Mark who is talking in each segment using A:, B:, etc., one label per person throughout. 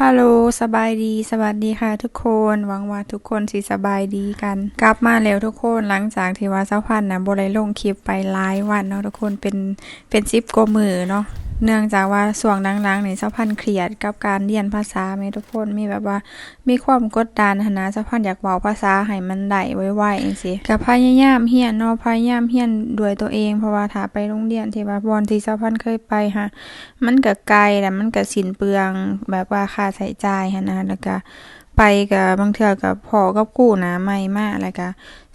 A: ฮัลโหล สบายดี สวัสดีค่ะทุกคน หวังว่าทุกคนสิสบายดีกัน กลับมาแล้วทุกคน หลังจากที่ว่าเจ้าพันธ์นะบ่ได้ลงคลิปไปหลายวันเนาะทุกคน เป็น เป็นซิปกว่ามือเนาะ เนื่องจากว่าช่วงหลังๆนี่เจ้าพันเครียดกับการเรียนภาษาแม่ทุกคนมีแบบว่ามีความกดดันหนะเจ้าพันอยากเว้าภาษาให้มันได้ไวๆจังซี่ก็พยายามเรียนเนาะพยายามเรียนด้วยตัวเองเพราะว่าถ้าไปโรงเรียนที่ว่าบอนที่เจ้าพันเคยไปฮะมันก็ไกลแหละมันก็สินเปลืองแบบว่าค่าใช้จ่ายหนะแล้วก็ไปกับบางเทื่อกับพ่อกับกู้นะใหม่มากแล้วก็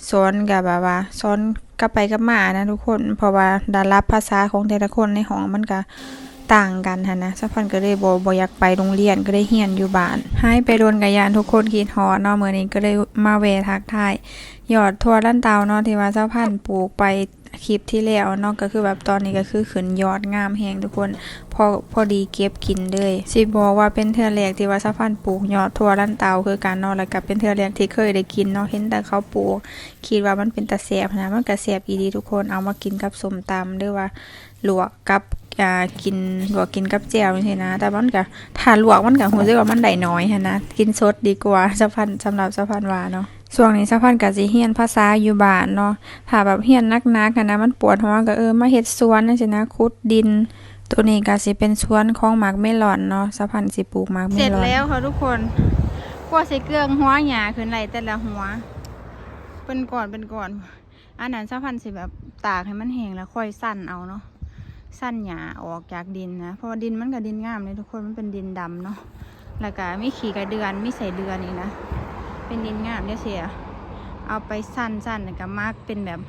A: สอนกับแบบว่าสอน กลับไปกลับมานะทุกคน เพราะว่าดารับภาษาของแต่ละคนในห้องมันก็ ต่างกันหันนะสักพันก็เลยบ่บ่อยากไปโรงเรียนก็ได้เรียนอยู่บ้านให้ไปโดนกะยานทุกคนคิดฮอดเนาะมื้อนี้ก็เลยมาแวทักทายยอดทั่วลั่นเตาเนาะที่ว่าเจ้าพันธ์ปลูกไปคลิปที่แล้วเนาะก็คือแบบตอนนี้ก็คือขึ้นยอดงามแฮงทุกคนพอพอดีเก็บกินเลยสิบอกว่าเป็นเทือแรกที่ว่าเจ้าพันธ์ปลูกยอดทั่วลั่นเตาคือการเนาะแล้วก็เป็นเทือแรกที่เคยได้กินเนาะเห็นแต่เขาปลูกคิดว่ามันเป็นตะแสบนะมันก็แสบอีดีทุกคนเอามากินกับสมตำหรือว่า ลวกกับอ่ากินลวกกินกับแจ่วนี่นะ แต่มันก็ถ้าลวกมันก็รู้สึกว่ามันได้น้อยหันะ กินสดดีกว่าเจ้าพันธุ์สำหรับเจ้าพันวาเนาะช่วงนี้สะพันกับสิเฮียนภาษาอยู่บ้านเนาะถ้าแบบเฮียนนักๆกันนะมันปวดหัวก็เออมาเฮ็ดสวนจังซี่นะขุดดิน ตัวนี้ก็สิเป็นสวนของหมากเมลอนเนาะสะพันสิปลูกหมากเมลอนเสร็จแล้วค่ะทุกคนกว่าสิเกลืองหัวหญ้าขึ้นไหลแต่ละหัว เป็นก่อนเป็นก่อนอันนั้นสะพันสิแบบตากให้มันแห้งแล้วค่อยสั่นเอาเนาะ สั่นหญ้าออกจากดินนะ เพราะว่าดินมันก็ดินงามเลยทุกคนมันเป็นดินดำเนาะแล้วก็ไมีขี้กระเดือนไมีใส่เดือนอีกนะ เป็นดินงามเด้อเสียเอาไปสั้นๆแล้วก็มากเป็นแบบ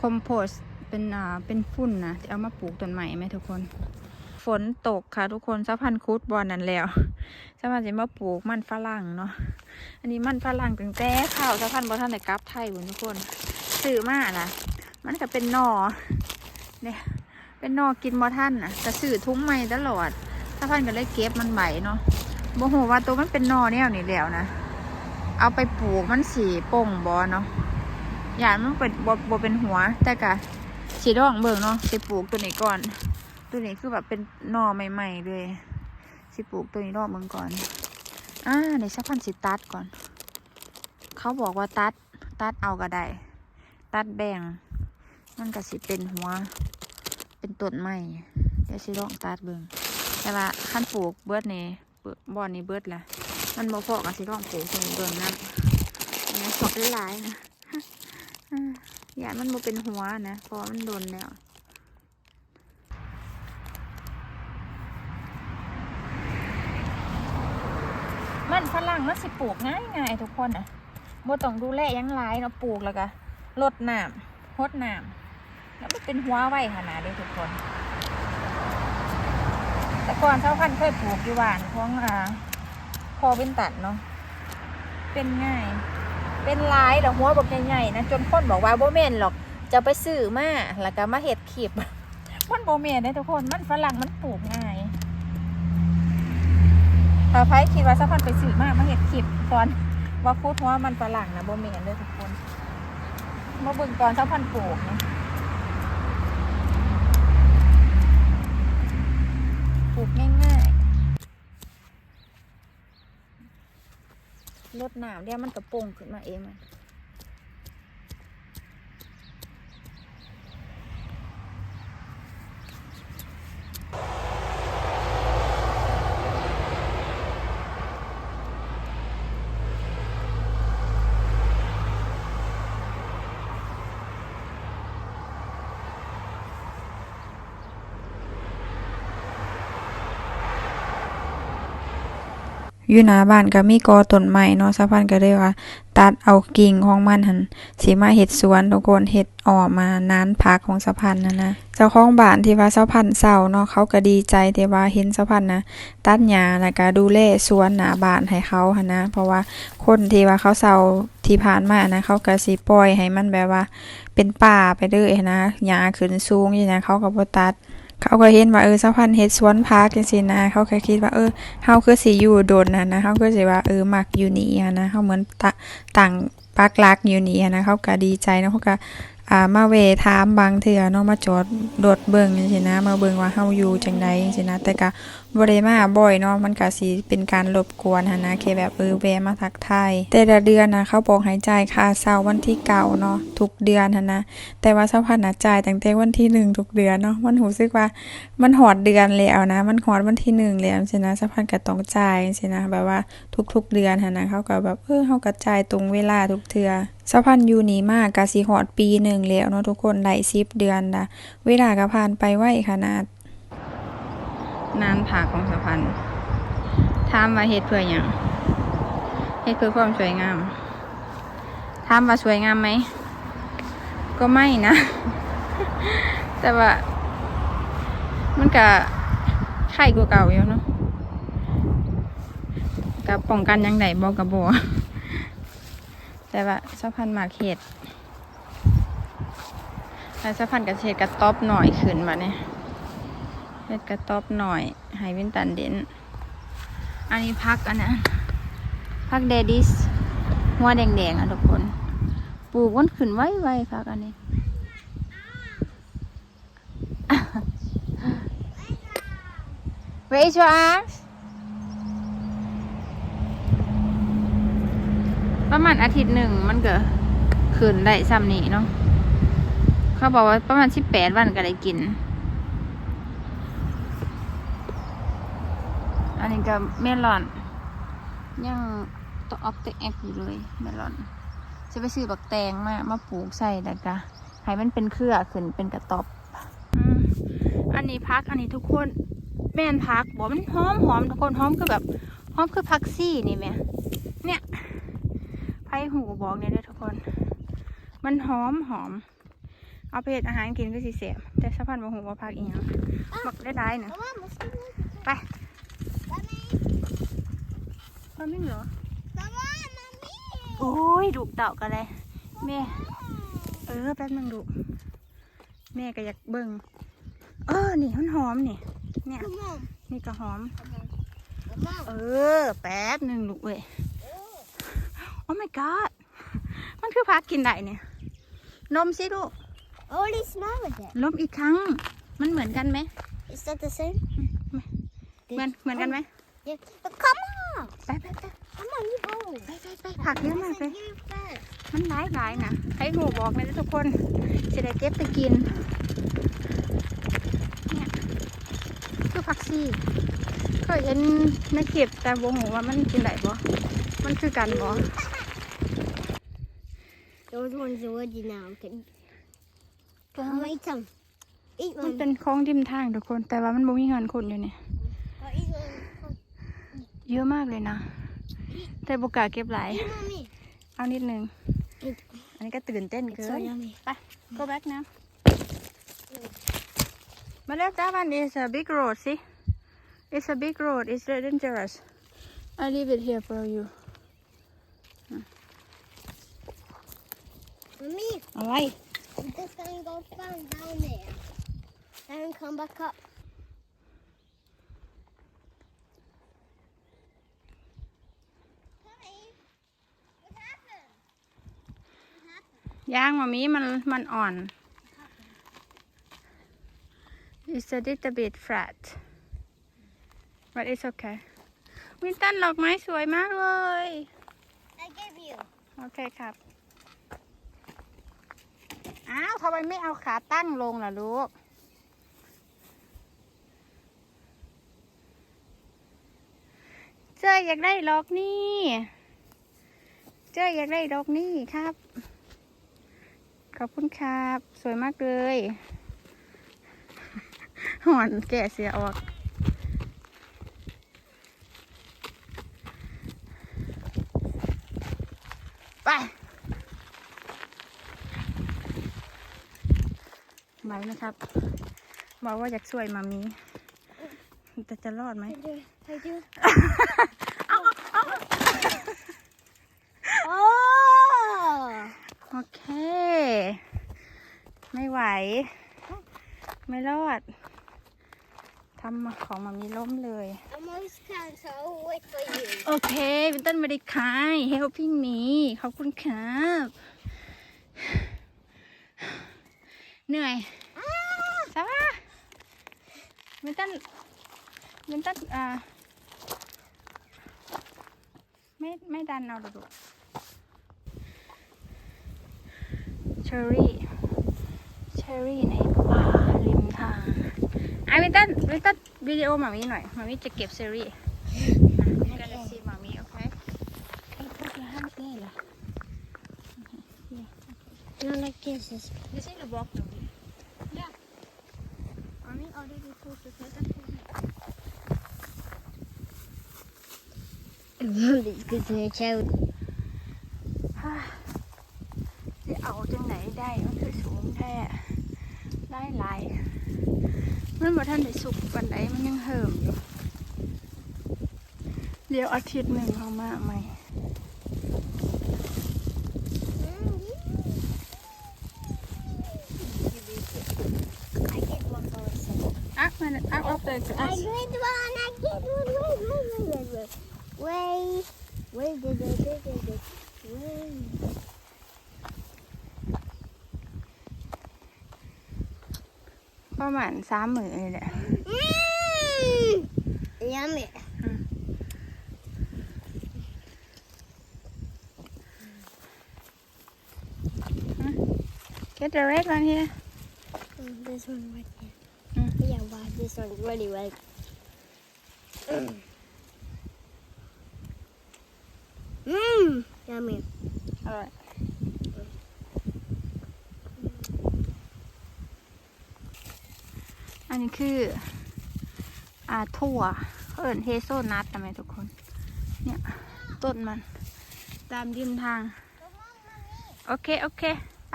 A: คอมโพสเป็นอ่าเป็นฝุ่นนะที่เอามาปลูกต้นใหม่ไหมทุกคน ฝนตกค่ะทุกคนสะพันคุดบอลนั่นแล้วสะพันจะมาปลูกมันฝรั่งเนาะอันนี้มันฝรั่งตั้งแต่ข้าวสะพันบอท่านได้กลับไทยบุญทุกคนซื้อมานะมันก็เป็นหนอเนี่ย เป็นนอกินบอท่านนะแต่ซื้อทุ่งใหม่ตลอดสะพันก็เลยเก็บมันใบเนาะโมโหว่าตัวมันเป็นนอแนวนี่แล้วนะ เอาไปปลูกมันสีป่งบอเนาะอย่ามันเป็นบอบเป็นหัว แต่กะสีดองเบิ่งเนาะสิปลูกตัวนี้ก่อน ตัวนี้คือแบบเป็นหน่อใหม่ๆเลยสิปลูกตัวนี้รอบเบิ่งก่อนอ่าในสักพันสิตัดก่อน เขาบอกว่าตัดตัดเอาก็ได้ ตัดแบ่งมันก็สิเป็นหัว เป็นต้นใหม่เดี๋ยวสิลองตัดเบิ่งแต่ว่าขั้นปลูกเบิดนี่บอนนี้เบิดแหละมันบ่พอกับสิต้องปลูกตรงเบิ่งน้ำอันนี้สดหลายๆนะอย่ามันบ่เป็นหัวนะเพราะมันโดนแล้วมันฝรั่งมันสิปลูกง่ายง่ายๆทุกคนอะบ่ต้องดูแลยังหลายเนาะปลูกแล้วก็รดน้ำรดน้ำ แล้วมันเป็นหัวไว้ขนาดนี้ทุกคน แต่ก่อนเจ้าพันเคยปลูกอยู่บ้านของอ่าพอเป็นตัดเนาะเป็นง่าย เป็นลายดอกหัวแบบใหญ่ๆนะจนคนบอกว่าโบเมนหรอกจะไปซื้อมาแล้วก็มาเห็ดขีบมันโบเมนได้ทุกคนมันฝรั่งมันปลูกง่ายถ้าไพ่คิดว่าสักพันไปซื้อมามาเห็ดขีบตอนว่าพูดว่ามันฝรั่งนะโบเมนเลยทุกคนมาบิ่งตอนสักพันปลูกนะ ปลูกง่ายๆลดน้ำเดี๋ยวมันกระโปรงขึ้นมาเองมัน อยู่หน้าบ้านก็มีกอต้นไม้เนาะสะพันก็เลยว่า ตัดเอากิ่งของมันหันสิมาเฮ็ดสวนทุกคนเฮ็ดออกมานานพักของสะพันนั่นะเจ้าของบ้านที่ว่าสะพันเศร้าเนาะเขาก็ดีใจที่ว่าเห็นสะพันนะตัดหญ้าแล้วก็ดูแลสวนหน้าบ้านให้เขาหันนะ เพราะว่าคนที่ว่าเขาเศร้าที่ผ่านมานะเขาก็สิปล่อยให้มันแบบว่า เป็นป่าไปเลยหั้นนะหญ้าขึ้นสูงอย่างนี้นะเขาก็บ่ตัด เขาก็เห็นว่าเออสะพันเฮ็ดสวนพักจังซี่นะ เขาก็คิดว่าเออเฮาคือสิอยู่โดนนะนะเฮาคือสิว่าเออมักอยู่นี่นะเฮาเหมือนต่างปักหลักอยู่นี่นะเขาก็ดีใจนะเขาก็
B: อ่ามาเวถามบางเทื่อเนาะมาจอดรถเบิ่งจังซี่นะ มาเบิ่งว่าเฮาอยู่จังใดจังซี่นะ แต่ก็บ่ได้มาบ่อยเนาะมันก็สิเป็นการรบกวนหันนะแค่แบบเออแวะมาทักทายแต่ละเดือนนะเขาบอกให้จ่ายค่าเช่าวันที่เก้าเนาะทุกเดือนหันนะ แต่ว่าสะพันนะจ่ายตั้งแต่วันที่หนึ่งทุกเดือนเนาะมันรู้สึกว่ามันหอดเดือนแล้วนะ มันหอดวันที่หนึ่งแล้วจังซี่นะสะพันก็ต้องจ่ายจังซี่นะแบบว่าทุกๆเดือนหันนะเขาก็แบบเออเฮาก็จ่ายตรงเวลาทุกเทื่อ สะพันอยู่นี่มากก็สิฮอดปีหนึ่งแล้วเนาะทุกคนได้10เดือนนะเวลาก็ผ่านไปไวขนาดนานผาของสะพันถามว่าเฮ็ดเพื่อหยังเฮ็ดเพื่อความสวยงามถามว่าสวยงามไหมก็ไม่นะ แต่ว่า มันก็ไข่กว่าเก่าอยู่เนาะกับป้องกันยังไงบอกกับโบ แต่ว่าสะพันหมากเห็ดแต่สะพันกับเห็ดกระต๊อบหน่อยขึ้นมาเนี่ยเฮ็ดกระต๊อบหน่อยให้วินตันเด่นอันนี้พักอันนะพักเดดิสหัวแดงๆอะทุกคนปลูกมันขึ้นไวๆพักอันนี้ Where is your arms ประมาณอาทิตย์หนึ่งมันก็ขึ้นได้ซ้ำนี้เนาะเขาบอกว่าประมาณสิบแปดวันก็ได้กิน อันนี้ก็เมลอน ยังต้องออกเตแอกอยู่เลยเมลอนจะไปซื้อบักแตงมามาปลูกใส่แล้วก็ให้มันเป็นเครือขึ้นเป็นกระต๊อบอันนี้พักอันนี้ทุกคนแม่นพักบอกมันหอมหอมทุกคนหอมคือแบบหอมคือพักซี่นี่แม่เนี่ย ไผ่หูบอกเนี่ยเด้อทุกคน มันหอมหอม เอาไปเฮ็ดอาหารกินก็สิเสียบแต่สะพันบ่หูว่าพักอีหยังบักได้ได้ๆนะ
C: Mama, måste vi...
B: ไปมันไม่เหรอ
C: Mamma, mamma!
B: โอ้ยดุเต่ากันเลยแม่เออแป๊บนึงดุแม่ก็อยากเบิ่งเออ นี่มันหอมนี่ เนี่ย
C: Come on.
B: นี่ก็หอม
C: Come on.
B: เออ แป๊บหนึ่งลูกเว้ย โอ้ my god มันคือพักกินได้เนี่ยนมสิลูก
C: Oh, they smell with it.
B: นมอีกครั้ง มันเหมือนกันไหม
C: Is that the same?
B: เหมือนเหมือนกันไหม
C: Yeah. But come on.
B: ไปไปไป
C: Come on, you go.
B: ไปไปไปผักเยอะมากเลย
C: You first.
B: มันหลายหลายๆนะให้หูบอกเลยนะทุกคนจะได้เก็บไปกิน เนี่ยคือผักชีเคยเห็นในคลิปแต่วงหูว่ามันกินได้บ่มันคือกันบ่
C: Those ones are ready now. Can... Come on, eat some. Eat
B: มัน
C: one.
B: เป็นคลองริมทางทุกคน แต่ว่ามันบ่มีเงินคนอยู่เนี่ย
C: Oh, eat one. Come.
B: เยอะมากเลยนะ แต่บกล้าเก็บหลาย
C: Eat, mommy.
B: เอานิดนึง
C: Eat.
B: อันนี้ก็ตื่นเต้น
C: It's
B: เกิ
C: so
B: น
C: yummy.
B: ไป go back now มาแล้วจ้าบ้าน is a big road สิ it's a big road it's very dangerous I leave it here for you
C: Mommy,
B: อะไร
C: this thing go down down there. Then come back up. Mommy, what happened?
B: ย่างมามีมันมันอ่อน it's a little bit flat but it's okay วินตันดอกไม้สวยมากเลย
C: I gave you.
B: โอเคครับ อ้าวทำไมไม่เอาขาตั้งลงล่ะลูก เจ้ยอยากได้ดอกนี่ เจ้ยอยากได้ดอกนี่ครับ ขอบคุณครับ สวยมากเลย หอนแกะเสียออก ไหวนะครับบอกว่าอยากช่วยมามีแต่จะรอดไหม
C: I do. I do. oh!
B: โอเค ไม่ไหว ไม่รอดทำมาของมามีล้มเลย
C: I'm almost done, so I'll wait for you.
B: โอเควินตันไม่ได้ขาย helping me ขอบคุณครับ เหนื่อยซาว่า มินตันมินตันอ่าไม่ไม่ดันเอาดูเชอรี่เชอรี่ในป่าริมทางไอ้วินตันวินตันวิดีโอหมามีหน่อยหมามีจะเก็บเชอรี่กันจะซีหมามีโอเคไอ้พวกนี้ห้ามได้เหรอ
C: No, like this is.
B: This is the box of it. Yeah. Mommy already put the second
C: It's good to show.
B: จะเอาจังไหนได้มันคือสูงแท้ได้หลายมันบ่ทันได้สุกวันใดมันยังเหิมอยู่เดี๋ยวอาทิตย์หนึ่งเขามาใหม่ Có mặn xám mười này đấy.
C: Mm, yummy.
B: Get the red one here.
C: This one right here.
B: Mm.
C: Yeah, wow, this one's really red. Mmm, yummy.
B: อร่อยอันนี้คืออ่าถั่วเขาเอิญเฮโซนัททำไมทุกคน เนี่ย ต้นมัน ตามริมทาง โอเค โอเค ไป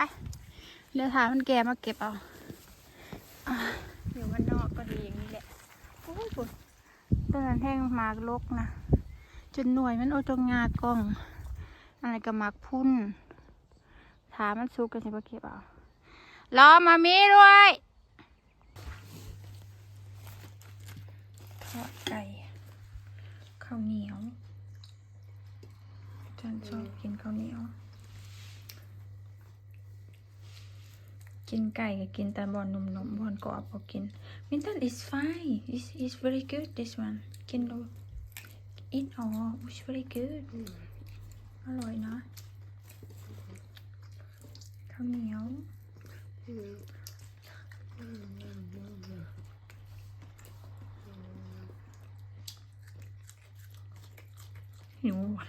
B: เดี๋ยวถามมันแก่มาเก็บเอาอ่าอยู่บ้านนอกก็ดีอย่างนี้แหละโอ้ยปุ่น ต้นนั้นแห้งมากลกนะจนหน่วยมันโอตรงงากองอะไรกับมากพุ่นถามมันซุกกันสิบ่เก็บเอารอมามีด้วยทอดไก่ข้าวเหนียวฉันชอบกินข้าวเหนียว กินไก่ก็กินแต่บอนนมนมบอนกรอบก็กิน มินตัน is fine is is very good this one กินดู eat all it's very good อร่อยนะข้าวเหนียว หิวว่ะ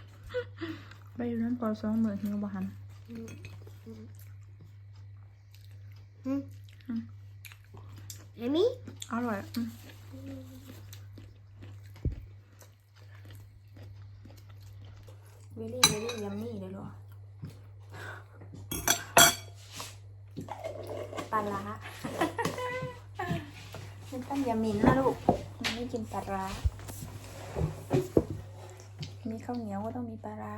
B: ไปอยู่นั้นปอสองเหมือนหิวบ้าน
C: Hmm?
B: Mm.
C: Yummy?
B: อร่อยอืมเวลี่เวลี่ยัมมี่เลยหรอปลาร้ามันต้องยามินนะลูกมันไม่กินปลาร้ามีข้าวเหนียวก็ต้องมีปลาร้า